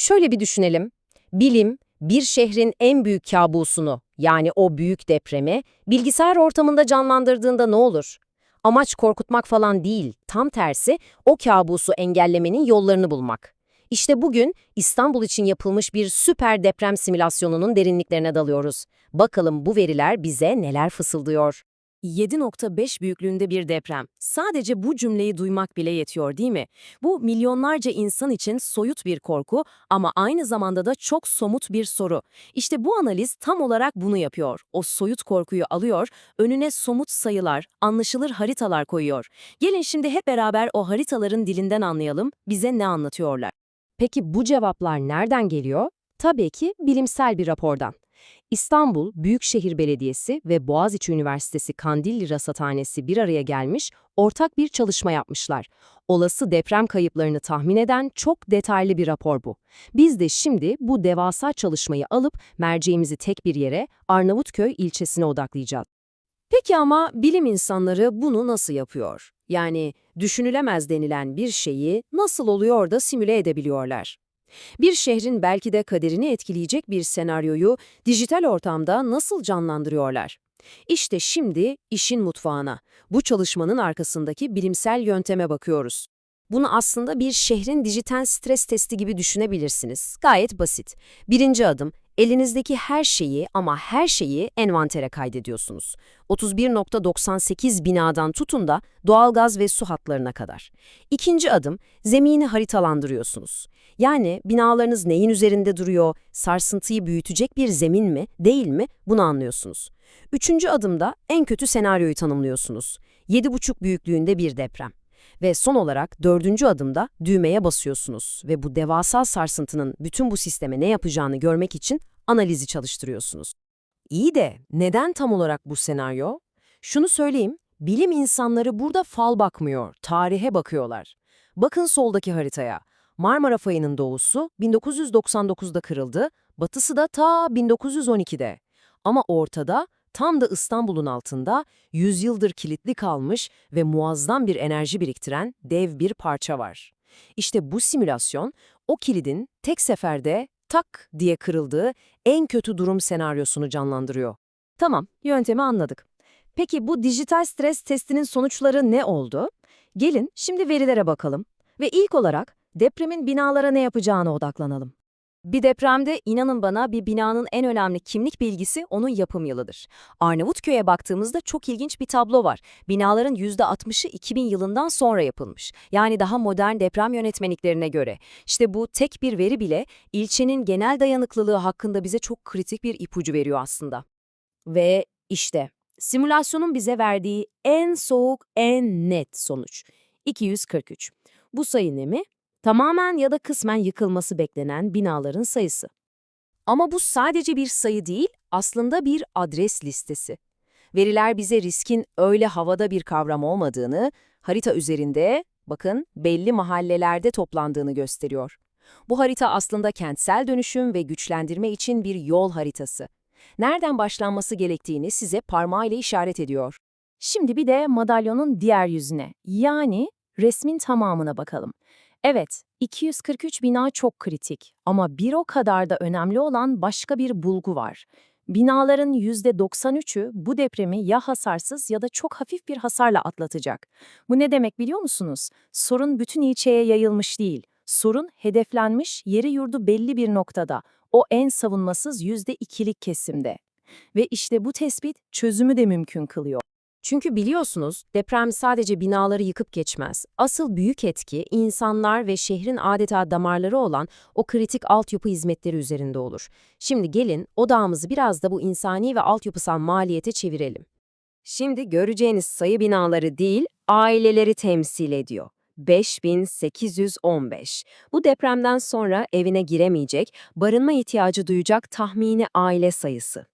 Şöyle bir düşünelim. Bilim, bir şehrin en büyük kabusunu, yani o büyük depremi, bilgisayar ortamında canlandırdığında ne olur? Amaç korkutmak falan değil, tam tersi o kabusu engellemenin yollarını bulmak. İşte bugün İstanbul için yapılmış bir süper deprem simülasyonunun derinliklerine dalıyoruz. Bakalım bu veriler bize neler fısıldıyor. 7.5 büyüklüğünde bir deprem. Sadece bu cümleyi duymak bile yetiyor değil mi? Bu milyonlarca insan için soyut bir korku ama aynı zamanda da çok somut bir soru. İşte bu analiz tam olarak bunu yapıyor. O soyut korkuyu alıyor, önüne somut sayılar, anlaşılır haritalar koyuyor. Gelin şimdi hep beraber o haritaların dilinden anlayalım, bize ne anlatıyorlar. Peki bu cevaplar nereden geliyor? Tabii ki bilimsel bir rapordan. İstanbul Büyükşehir Belediyesi ve Boğaziçi Üniversitesi Kandilli Rasathanesi bir araya gelmiş, ortak bir çalışma yapmışlar. Olası deprem kayıplarını tahmin eden çok detaylı bir rapor bu. Biz de şimdi bu devasa çalışmayı alıp merceğimizi tek bir yere Arnavutköy ilçesine odaklayacağız. Peki ama bilim insanları bunu nasıl yapıyor? Yani düşünülemez denilen bir şeyi nasıl oluyor da simüle edebiliyorlar? Bir şehrin belki de kaderini etkileyecek bir senaryoyu dijital ortamda nasıl canlandırıyorlar? İşte şimdi işin mutfağına, bu çalışmanın arkasındaki bilimsel yönteme bakıyoruz. Bunu aslında bir şehrin dijital stres testi gibi düşünebilirsiniz. Gayet basit. Birinci adım, elinizdeki her şeyi ama her şeyi envantere kaydediyorsunuz. 31.98 binadan tutun da doğalgaz ve su hatlarına kadar. İkinci adım, zemini haritalandırıyorsunuz. Yani binalarınız neyin üzerinde duruyor, sarsıntıyı büyütecek bir zemin mi, değil mi bunu anlıyorsunuz. Üçüncü adımda en kötü senaryoyu tanımlıyorsunuz. 7,5 büyüklüğünde bir deprem. Ve son olarak dördüncü adımda düğmeye basıyorsunuz ve bu devasa sarsıntının bütün bu sisteme ne yapacağını görmek için analizi çalıştırıyorsunuz. İyi de neden tam olarak bu senaryo? Şunu söyleyeyim, bilim insanları burada fal bakmıyor, tarihe bakıyorlar. Bakın soldaki haritaya. Marmara Fayı'nın doğusu 1999'da kırıldı, batısı da ta 1912'de. Ama ortada, tam da İstanbul'un altında, yüzyıldır kilitli kalmış ve muazzam bir enerji biriktiren dev bir parça var. İşte bu simülasyon, o kilidin tek seferde tak diye kırıldığı en kötü durum senaryosunu canlandırıyor. Tamam, yöntemi anladık. Peki bu dijital stres testinin sonuçları ne oldu? Gelin şimdi verilere bakalım ve ilk olarak depremin binalara ne yapacağına odaklanalım. Bir depremde inanın bana bir binanın en önemli kimlik bilgisi onun yapım yılıdır. Arnavutköy'e baktığımızda çok ilginç bir tablo var. Binaların %60'ı 2000 yılından sonra yapılmış. Yani daha modern deprem yönetmeliklerine göre. İşte bu tek bir veri bile ilçenin genel dayanıklılığı hakkında bize çok kritik bir ipucu veriyor aslında. Ve işte simülasyonun bize verdiği en soğuk, en net sonuç. 243. Bu sayı ne mi? Tamamen ya da kısmen yıkılması beklenen binaların sayısı. Ama bu sadece bir sayı değil, aslında bir adres listesi. Veriler bize riskin öyle havada bir kavram olmadığını, harita üzerinde, bakın, belli mahallelerde toplandığını gösteriyor. Bu harita aslında kentsel dönüşüm ve güçlendirme için bir yol haritası. Nereden başlanması gerektiğini size parmağıyla işaret ediyor. Şimdi bir de madalyonun diğer yüzüne, yani resmin tamamına bakalım. Evet, 243 bina çok kritik ama bir o kadar da önemli olan başka bir bulgu var. Binaların %93'ü bu depremi ya hasarsız ya da çok hafif bir hasarla atlatacak. Bu ne demek biliyor musunuz? Sorun bütün ilçeye yayılmış değil. Sorun hedeflenmiş, yeri yurdu belli bir noktada. O en savunmasız %2'lik kesimde. Ve işte bu tespit çözümü de mümkün kılıyor. Çünkü biliyorsunuz deprem sadece binaları yıkıp geçmez. Asıl büyük etki insanlar ve şehrin adeta damarları olan o kritik altyapı hizmetleri üzerinde olur. Şimdi gelin odağımızı biraz da bu insani ve altyapısal maliyete çevirelim. Şimdi göreceğiniz sayı binaları değil, aileleri temsil ediyor. 5815. Bu depremden sonra evine giremeyecek, barınma ihtiyacı duyacak tahmini aile sayısı.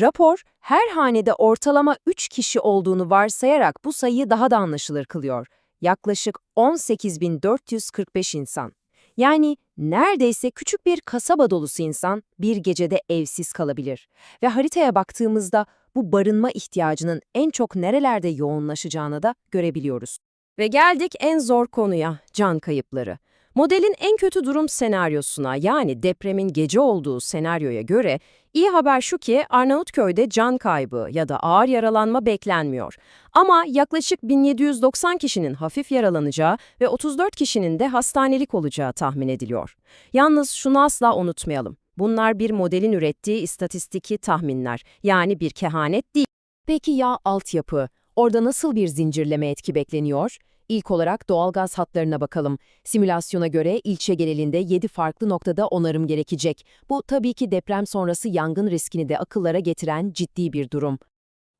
Rapor, her hanede ortalama 3 kişi olduğunu varsayarak bu sayıyı daha da anlaşılır kılıyor. Yaklaşık 18.445 insan. Yani neredeyse küçük bir kasaba dolusu insan bir gecede evsiz kalabilir. Ve haritaya baktığımızda bu barınma ihtiyacının en çok nerelerde yoğunlaşacağını da görebiliyoruz. Ve geldik en zor konuya, can kayıpları. Modelin en kötü durum senaryosuna yani depremin gece olduğu senaryoya göre iyi haber şu ki Arnavutköy'de can kaybı ya da ağır yaralanma beklenmiyor. Ama yaklaşık 1790 kişinin hafif yaralanacağı ve 34 kişinin de hastanelik olacağı tahmin ediliyor. Yalnız şunu asla unutmayalım. Bunlar bir modelin ürettiği istatistiki tahminler yani bir kehanet değil. Peki ya altyapı? Orada nasıl bir zincirleme etki bekleniyor? İlk olarak doğalgaz hatlarına bakalım. Simülasyona göre ilçe genelinde 7 farklı noktada onarım gerekecek. Bu tabii ki deprem sonrası yangın riskini de akıllara getiren ciddi bir durum.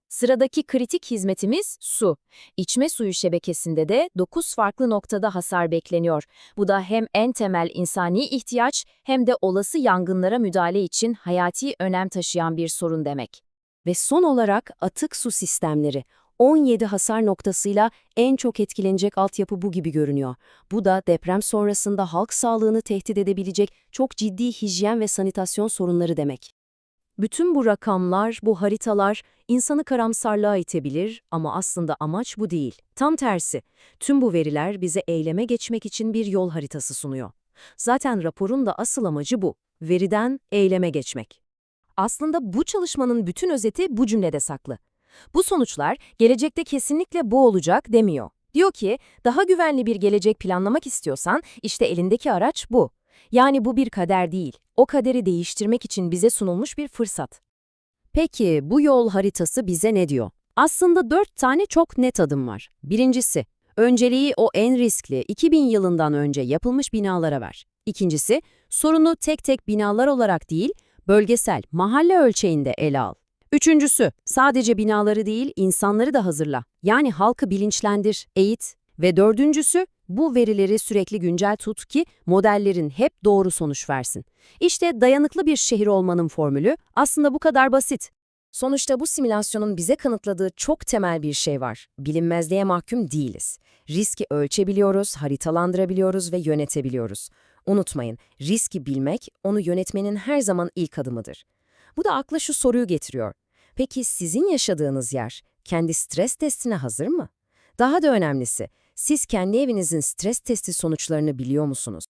Sıradaki kritik hizmetimiz su. İçme suyu şebekesinde de 9 farklı noktada hasar bekleniyor. Bu da hem en temel insani ihtiyaç hem de olası yangınlara müdahale için hayati önem taşıyan bir sorun demek. Ve son olarak atık su sistemleri. 17 hasar noktasıyla en çok etkilenecek altyapı bu gibi görünüyor. Bu da deprem sonrasında halk sağlığını tehdit edebilecek çok ciddi hijyen ve sanitasyon sorunları demek. Bütün bu rakamlar, bu haritalar insanı karamsarlığa itebilir ama aslında amaç bu değil. Tam tersi. Tüm bu veriler bize eyleme geçmek için bir yol haritası sunuyor. Zaten raporun da asıl amacı bu. Veriden eyleme geçmek. Aslında bu çalışmanın bütün özeti bu cümlede saklı. Bu sonuçlar gelecekte kesinlikle bu olacak demiyor. Diyor ki daha güvenli bir gelecek planlamak istiyorsan işte elindeki araç bu. Yani bu bir kader değil, o kaderi değiştirmek için bize sunulmuş bir fırsat. Peki bu yol haritası bize ne diyor? Aslında dört tane çok net adım var. Birincisi, önceliği o en riskli 2000 yılından önce yapılmış binalara ver. İkincisi, sorunu tek tek binalar olarak değil, bölgesel, mahalle ölçeğinde ele al. Üçüncüsü, sadece binaları değil, insanları da hazırla. Yani halkı bilinçlendir, eğit. Ve dördüncüsü, bu verileri sürekli güncel tut ki modellerin hep doğru sonuç versin. İşte dayanıklı bir şehir olmanın formülü aslında bu kadar basit. Sonuçta bu simülasyonun bize kanıtladığı çok temel bir şey var. Bilinmezliğe mahkum değiliz. Riski ölçebiliyoruz, haritalandırabiliyoruz ve yönetebiliyoruz. Unutmayın, riski bilmek, onu yönetmenin her zaman ilk adımıdır. Bu da akla şu soruyu getiriyor. Peki sizin yaşadığınız yer kendi stres testine hazır mı? Daha da önemlisi, siz kendi evinizin stres testi sonuçlarını biliyor musunuz?